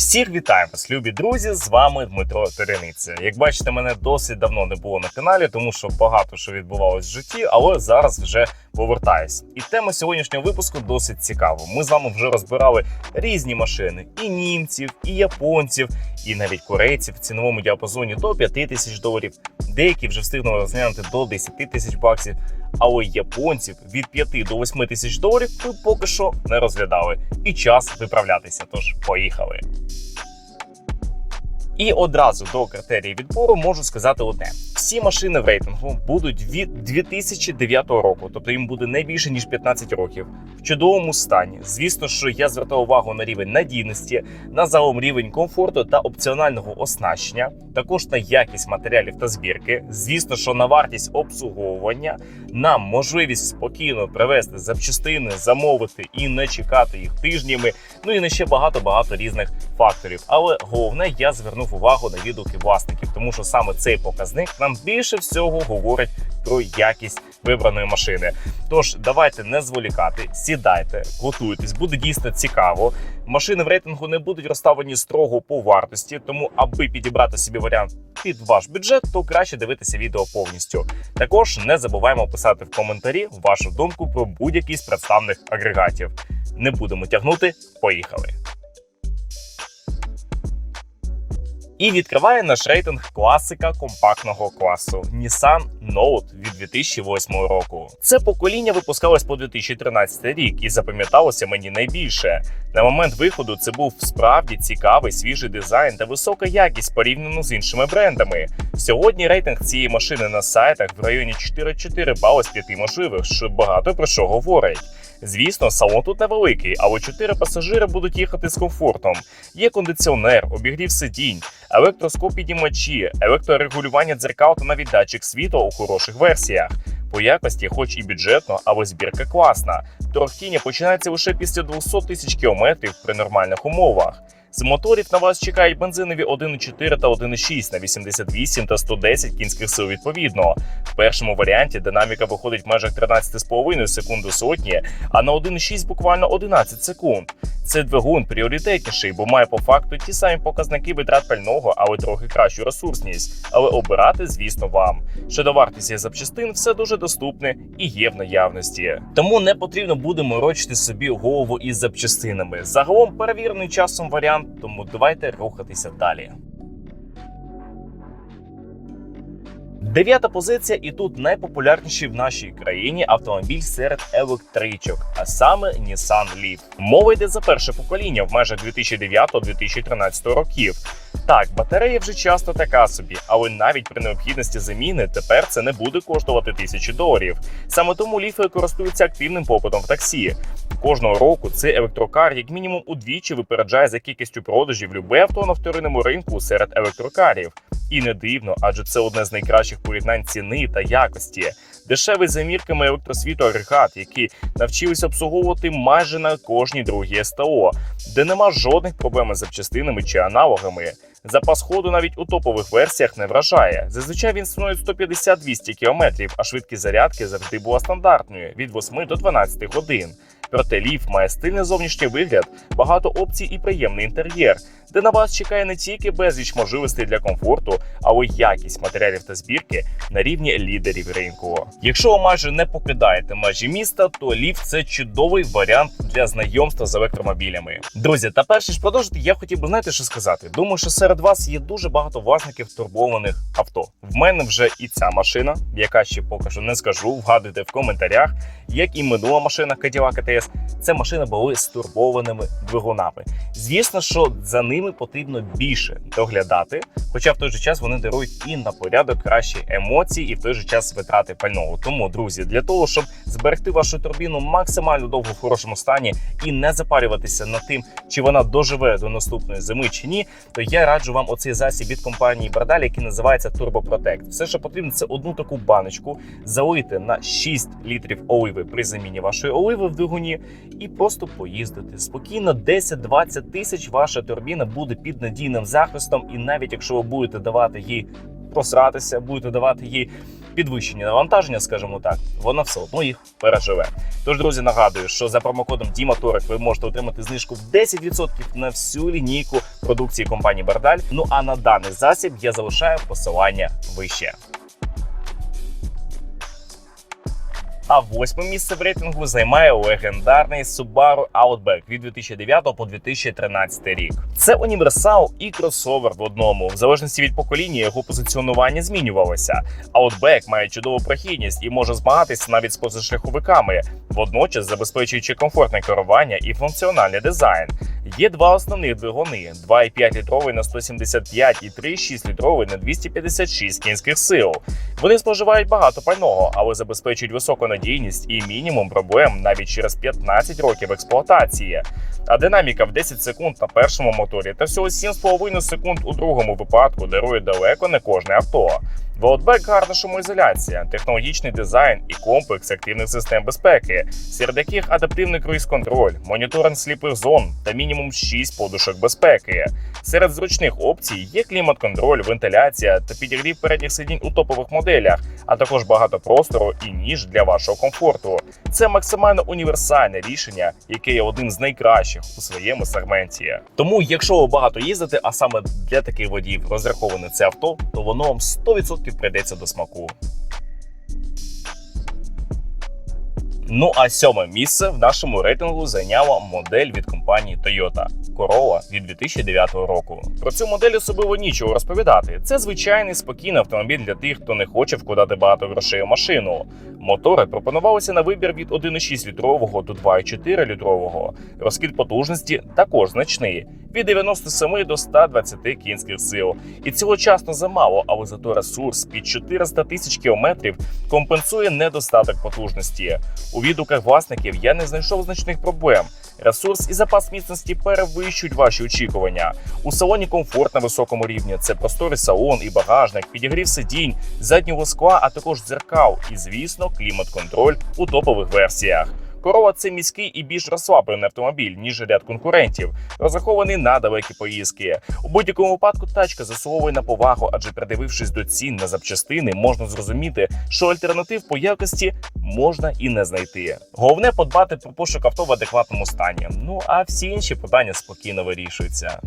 Всіх вітаю вас, любі друзі! З вами Дмитро Терениця. Як бачите, мене досить давно не було на каналі, тому що багато що відбувалось в житті, але зараз вже повертаюсь. І тема сьогоднішнього випуску досить цікава. Ми з вами вже розбирали різні машини: і німців, і японців, і навіть корейців в ціновому діапазоні до 5 тисяч доларів. Деякі вже встигнули розглянути до 10 тисяч баксів. Але японців від 5 до 8 тисяч доларів ми поки що не розглядали. І час виправлятися. Тож поїхали. І одразу до критерії відбору можу сказати одне: всі машини в рейтингу будуть від 2009 року, тобто їм буде не більше ніж 15 років, в чудовому стані. Звісно, що я звертав увагу на рівень надійності, на загалом рівень комфорту та опціонального оснащення, також на якість матеріалів та збірки. Звісно, що на вартість обслуговування, на можливість спокійно привезти запчастини, замовити і не чекати їх тижнями. Ну і на ще багато багато різних факторів. Але головне, я звернув увагу на відгуки власників, тому що саме цей показник нам більше всього говорить про якість вибраної машини. Тож давайте не зволікати, сідайте, готуйтесь, буде дійсно цікаво. Машини в рейтингу не будуть розставлені строго по вартості, тому аби підібрати собі варіант під ваш бюджет, то краще дивитися відео повністю. Також не забуваємо писати в коментарі вашу думку про будь-який з представних агрегатів. Не будемо тягнути, поїхали. І відкриває наш рейтинг класика компактного класу Nissan Note від 2008 року. Це покоління випускалось по 2013 рік і запам'яталося мені найбільше. На момент виходу це був справді цікавий свіжий дизайн та висока якість порівняно з іншими брендами. Сьогодні рейтинг цієї машини на сайтах в районі 4,4 бали з 5 можливих, що багато про що говорить. Звісно, салон тут невеликий, але чотири пасажири будуть їхати з комфортом. Є кондиціонер, обігрів сидінь, електроскоп-підіймачі, електрорегулювання дзеркал та навіть датчик світла у хороших версіях. По якості, хоч і бюджетно, але збірка класна. Торгтіння починається лише після 200 тисяч кілометрів при нормальних умовах. З моторів на вас чекають бензинові 1,4 та 1,6 на 88 та 110 кінських сил відповідно. В першому варіанті динаміка виходить в межах 13,5 секунд до сотні, а на 1,6 буквально 11 секунд. Це двигун пріоритетніший, бо має по факту ті самі показники витрат пального, але трохи кращу ресурсність. Але обирати, звісно, вам. Щодо вартості запчастин, все дуже доступне і є в наявності. Тому не потрібно буде морочити собі голову із запчастинами. Загалом перевірений часом варіант, тому давайте рухатися далі. Дев'ята позиція, і тут найпопулярніший в нашій країні автомобіль серед електричок, а саме Nissan Leaf. Мова йде за перше покоління в межах 2009-2013 років. Так, батарея вже часто така собі, але навіть при необхідності заміни тепер це не буде коштувати тисячі доларів. Саме тому ліфи користуються активним попитом в таксі. Кожного року цей електрокар, як мінімум, удвічі випереджає за кількістю продажів любе авто на вторинному ринку серед електрокарів. І не дивно, адже це одне з найкращих порівнянь ціни та якості. Дешевий за мірками електросвіту агрегат, який навчилися обслуговувати майже на кожній другій СТО, де нема жодних проблем із запчастинами чи аналогами. Запас ходу навіть у топових версіях не вражає. Зазвичай він становить 150-200 км, а швидкість зарядки завжди була стандартною від 8 до 12 годин. Проте ліф має стильний зовнішній вигляд, багато опцій і приємний інтер'єр, де на вас чекає не тільки безліч можливостей для комфорту, але й якість матеріалів та збірки на рівні лідерів ринку. Якщо ви майже не покидаєте межі міста, то ліфт це чудовий варіант для знайомства з електромобілями. Друзі, та перш ніж продовжити, я хотів би знаєте, що сказати. Думаю, що серед вас є дуже багато власників турбованих авто. В мене вже і ця машина, яка ще поки що не скажу. Вгадуйте в коментарях, як і минула машина Cadillac ATS. Це машини були з турбованими двигунами. Звісно, що за ними потрібно більше доглядати, хоча в той же час вони дарують і на порядок кращі емоції, і в той же час витрати пального. Тому, друзі, для того, щоб зберегти вашу турбіну максимально довго в хорошому стані і не запарюватися над тим, чи вона доживе до наступної зими чи ні, то я раджу вам оцей засіб від компанії Бардаль, який називається Turbo Protect. Все, що потрібно, це одну таку баночку залити на 6 літрів оливи при заміні вашої оливи в двигуні і просто поїздити. Спокійно 10-20 тисяч ваша турбіна буде під надійним захистом, і навіть якщо ви будете давати їй просратися, будете давати їй підвищення навантаження, скажімо так, вона все одно їх переживе. Тож, друзі, нагадую, що за промокодом DIMATORIC ви можете отримати знижку в 10% на всю лінійку продукції компанії Бардаль. Ну а на даний засіб я залишаю посилання вище. А восьме місце в рейтингу займає легендарний Subaru Outback від 2009 по 2013 рік. Це універсал і кросовер в одному. В залежності від покоління його позиціонування змінювалося. Outback має чудову прохідність і може змагатися навіть з позашляховиками, водночас забезпечуючи комфортне керування і функціональний дизайн. Є два основних двигуни: 2,5 літровий на 175 і 3,6 літровий на 256 кінських сил. Вони споживають багато пального, але забезпечують високу надійність і мінімум проблем навіть через 15 років експлуатації. А динаміка в 10 секунд на першому моторі та всього 7,5 секунд у другому випадку дарує далеко не кожне авто. В гарна шумоізоляція, технологічний дизайн і комплекс активних систем безпеки, серед яких адаптивний круїз-контроль, моніторинг сліпих зон та мінімум 6 подушок безпеки. Серед зручних опцій є клімат-контроль, вентиляція та підігрів передніх сидінь у топових моделях, а також багато простору і ніж для вашого комфорту. Це максимально універсальне рішення, яке є одним з найкращих у своєму сегменті. Тому, якщо ви багато їздите, а саме для таких водіїв розраховане це авто, то воно вам 100% прийдеться до смаку. Ну а сьоме місце в нашому рейтингу зайняла модель від компанії Toyota Corolla від 2009 року. Про цю модель особливо нічого розповідати. Це звичайний спокійний автомобіль для тих, хто не хоче вкладати багато грошей у машину. Мотори пропонувалися на вибір від 1,6 літрового до 2,4 літрового. Розхід потужності також значний від 97 до 120 кінських сил. І цього часно замало, але зато ресурс під 400 тисяч кілометрів компенсує недостаток потужності. У відгуках власників я не знайшов значних проблем. Ресурс і запас міцності перевищують ваші очікування. У салоні комфорт на високому рівні. Це просторий салон і багажник, підігрів сидінь, заднього скла, а також дзеркал і, звісно, клімат-контроль у топових версіях. Корова це міський і більш розслаблений автомобіль, ніж ряд конкурентів, розрахований на далекі поїздки. У будь-якому випадку тачка заслуговує на повагу, адже придивившись до цін на запчастини, можна зрозуміти, що альтернатив по якості можна і не знайти. Головне подбати про пошук авто в адекватному стані. Ну а всі інші питання спокійно вирішуються.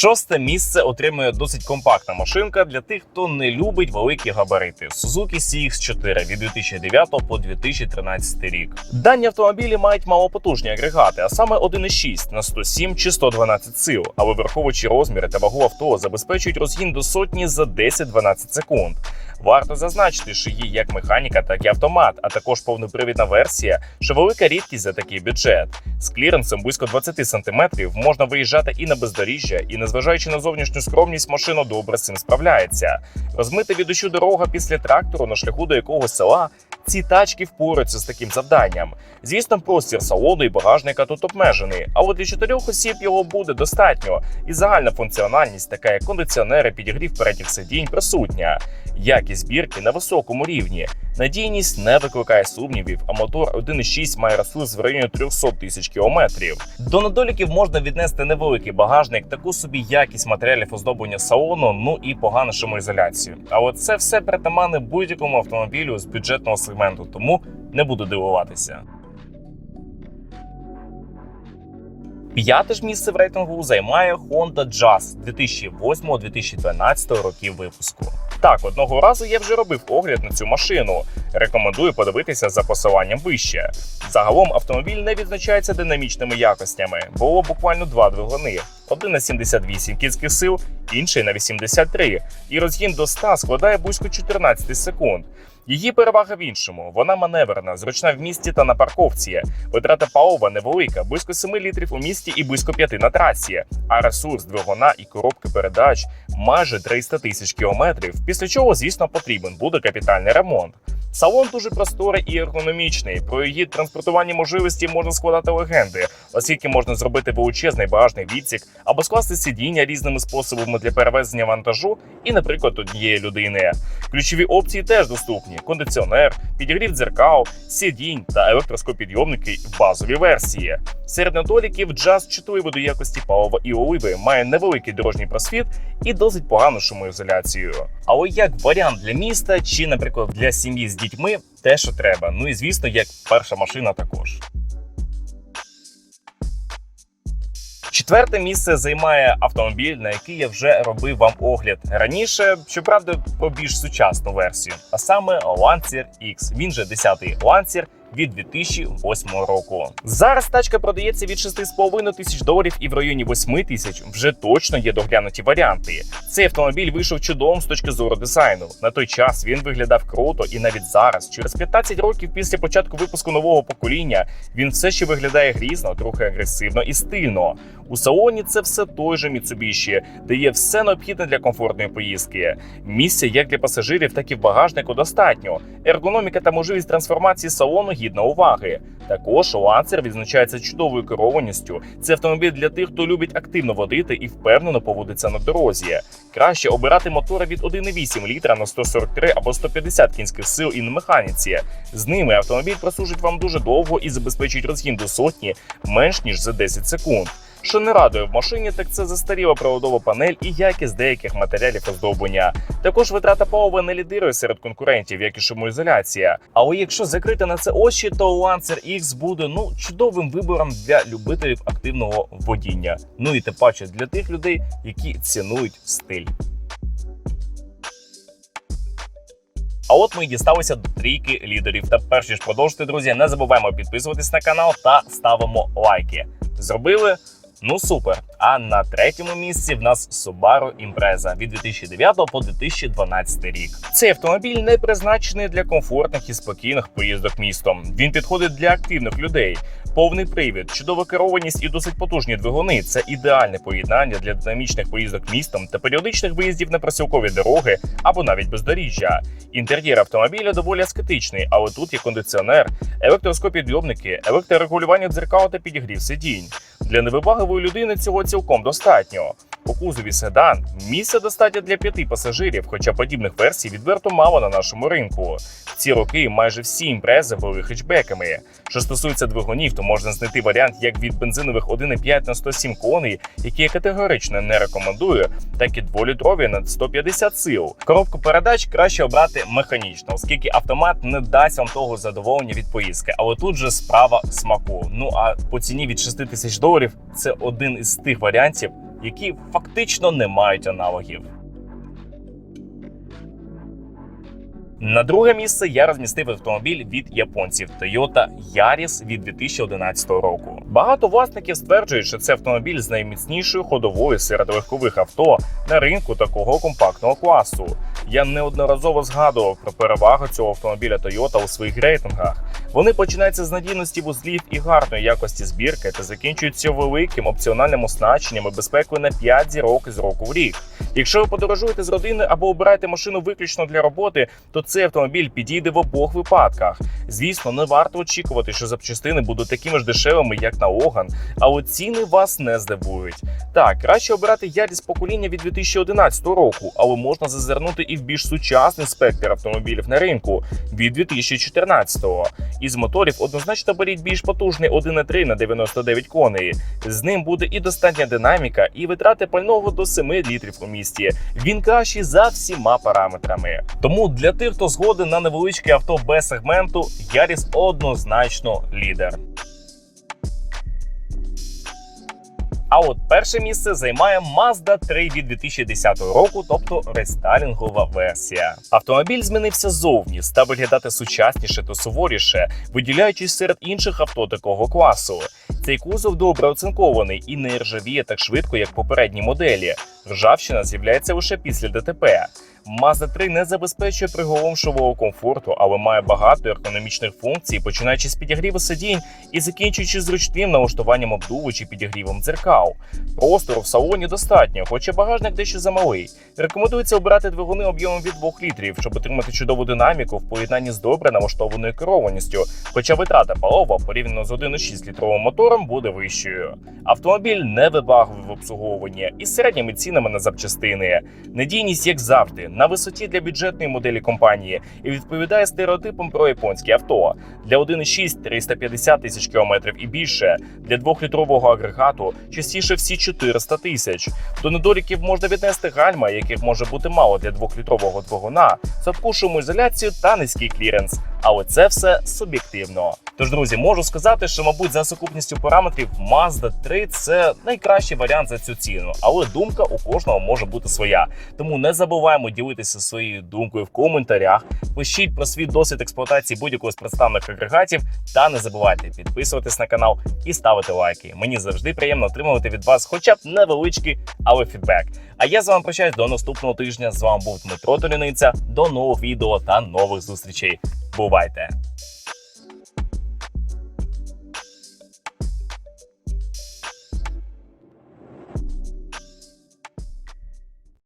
Шосте місце отримує досить компактна машинка для тих, хто не любить великі габарити. Suzuki CX4 від 2009 по 2013 рік. Дані автомобілі мають малопотужні агрегати, а саме 1,6 на 107 чи 112 сил, але враховуючи розміри та вагу авто, забезпечують розгін до сотні за 10-12 секунд. Варто зазначити, що є як механіка, так і автомат, а також повнопривідна версія, що велика рідкість за такий бюджет. З кліренсом близько 20 см можна виїжджати і на бездоріжжя, і незважаючи на зовнішню скромність, машина добре з цим справляється. Розмити від дощу дорога після трактору на шляху до якогось села. Ці тачки впораються з таким завданням. Звісно, простір салону і багажника тут обмежений, а от для чотирьох осіб його буде достатньо. І загальна функціональність, така як кондиціонери, підігрів передніх сидінь, присутня. Якість збірки на високому рівні. Надійність не викликає сумнівів, а мотор 1.6 має ресурс в районі 300 тисяч кілометрів. До недоліків можна віднести невеликий багажник, таку собі якість матеріалів оздоблення салону, ну і погану шумоізоляцію. А от це все притаманне будь-якому автомобілю з бюджетного сегменту, тому не буду дивуватися. П'яте ж місце в рейтингу займає Honda Jazz 2008-2012 років випуску. Так, одного разу я вже робив огляд на цю машину. Рекомендую подивитися за посиланням вище. Загалом автомобіль не відзначається динамічними якостями. Було буквально два двигуни: один на 78 кінських сил, інший на 83. І розгін до 100 складає близько 14 секунд. Її перевага в іншому. Вона маневрена, зручна в місті та на парковці. Витрата палива невелика, близько 7 літрів у місті і близько 5 на трасі. А ресурс двигуна і коробки передач майже 300 тисяч кілометрів. Після чого, звісно, потрібен буде капітальний ремонт. Салон дуже просторий і ергономічний. Про її транспортувальні можливості можна складати легенди, оскільки можна зробити величезний багажний відсік або скласти сидіння різними способами для перевезення вантажу і, наприклад, однієї людини. Ключові опції теж доступні: кондиціонер, підігрів дзеркал, сидінь та електроскопідйомники в базовій версії. Серед недоліків джаз чутливий до якості палива і оливи, має невеликий дорожній просвіт і досить погану шумоізоляцію. Але як варіант для міста чи, наприклад, для сім'ї з дітьми, те, що треба. Ну і звісно, як перша машина також. Четверте місце займає автомобіль, на який я вже робив вам огляд раніше. Щоправда, про більш сучасну версію, а саме Lancer X. Він же 10-й Lancer від 2008 року. Зараз тачка продається від 6,5 тисяч доларів і в районі 8 тисяч вже точно є доглянуті варіанти. Цей автомобіль вийшов чудовим з точки зору дизайну. На той час він виглядав круто, і навіть зараз, через 15 років після початку випуску нового покоління, він все ще виглядає грізно, трохи агресивно і стильно. У салоні це все той же Mitsubishi, де є все необхідне для комфортної поїздки. Місця як для пасажирів, так і в багажнику достатньо. Ергономіка та можливість трансформації салону гідна уваги. Також ланцер відзначається чудовою керованістю. Це автомобіль для тих, хто любить активно водити і впевнено поводиться на дорозі. Краще обирати мотори від 1,8 літра на 143 або 150 кінських сил і на механіці. З ними автомобіль прослужить вам дуже довго і забезпечить розгін до сотні менш ніж за 10 секунд. Що не радує в машині, так це застаріла проводова панель і якість деяких матеріалів оздоблення. Також витрата палива не лідирує серед конкурентів, як і шумоізоляція. Але якщо закрити на це очі, то Lancer X буде ну чудовим вибором для любителів активного водіння. Ну і тим паче для тих людей, які цінують стиль. А от ми і дісталися до трійки лідерів. Та перш ніж продовжити, друзі, не забуваємо підписуватись на канал та ставимо лайки. Зробили? Ну супер. А на третьому місці в нас Subaru Impreza від 2009 по 2012 рік. Цей автомобіль не призначений для комфортних і спокійних поїздок містом. Він підходить для активних людей. Повний привід, чудова керованість і досить потужні двигуни це ідеальне поєднання для динамічних поїздок містом та періодичних виїздів на просілкові дороги або навіть бездоріжжя. Інтер'єр автомобіля доволі аскетичний, але тут є кондиціонер, електроскопідйомники, електрорегулювання дзеркал та підігрів сидінь. Для невибагливої людини цього цілком достатньо. У кузові седан місця достатньо для п'яти пасажирів, хоча подібних версій відверто мало на нашому ринку. Ці роки майже всі імпрези були хетчбеками. Що стосується двигунів, то можна знайти варіант як від бензинових 1,5 на 107 коней, які я категорично не рекомендую, так і дволітрові на 150 сил. Коробку передач краще обрати механічно, оскільки автомат не дасть вам того задоволення від поїздки. Але тут же справа смаку. Ну а по ціні від 6 тисяч доларів це один із тих варіантів, які фактично не мають аналогів. На друге місце я розмістив автомобіль від японців Toyota Yaris від 2011 року. Багато власників стверджують, що це автомобіль з найміцнішою ходовою серед легкових авто на ринку такого компактного класу. Я неодноразово згадував про перевагу цього автомобіля Toyota у своїх рейтингах. Вони починаються з надійності вузлів і гарної якості збірки та закінчуються великим опціональним оснащенням і безпекою на 5 зірок із року в рік. Якщо ви подорожуєте з родиною або обираєте машину виключно для роботи, то цей автомобіль підійде в обох випадках. Звісно, не варто очікувати, що запчастини будуть такими ж дешевими, як на Оган, але ціни вас не здивують. Так, краще обирати Яріс покоління від 2011 року, але можна зазирнути і в більш сучасний спектр автомобілів на ринку від 2014-го. Із моторів однозначно беріть більш потужний 1.3 на 99 коней. З ним буде і достатня динаміка, і витрати пального до 7 літрів у місті. Він кращий за всіма параметрами. Тому для тих, хто згоден на невеличке авто Б сегменту, Яріс однозначно лідер. А от перше місце займає Mazda 3 від 2010 року, тобто рестайлінгова версія. Автомобіль змінився зовні, став виглядати сучасніше та суворіше, виділяючись серед інших авто такого класу. Цей кузов добре оцинкований і не ржавіє так швидко, як попередні моделі. Ржавчина з'являється лише після ДТП. Mazda 3 не забезпечує приголомшового комфорту, але має багато ергономічних функцій, починаючи з підігріву сидінь і закінчуючи зручним налаштуванням обдуву чи підігрівом дзеркал. Простору в салоні достатньо, хоча багажник дещо замалий. Рекомендується обирати двигуни об'ємом від 2 літрів, щоб отримати чудову динаміку в поєднанні з добре налаштованою керованістю. Хоча витрата палива порівняно з 1,6 літровим мотором буде вищою. Автомобіль не вибагливий в обслуговуванні із середніми цінами на запчастини. Надійність, як завжди, на висоті для бюджетної моделі компанії і відповідає стереотипам про японські авто. Для 1.6 – 350 тисяч кілометрів і більше. Для 2-літрового агрегату частіше всі 400 тисяч. До недоліків можна віднести гальма, яких може бути мало для 2-літрового двигуна, слабку шумоізоляцію та низький кліренс. Але це все суб'єктивно. Тож, друзі, можу сказати, що, мабуть, за сукупністю параметрів Mazda 3 це найкращий варіант за цю ціну. Але думка у кожного може бути своя. Тому не забуваємо ділитися своєю думкою в коментарях. Пишіть про свій досвід експлуатації будь-якого з представних агрегатів. Та не забувайте підписуватись на канал і ставити лайки. Мені завжди приємно отримувати від вас, хоча б невеличкий, але фідбек. А я з вами прощаюсь до наступного тижня. З вами був Дмитро Толіниця. До нових відео та нових зустрічей. Бувайте!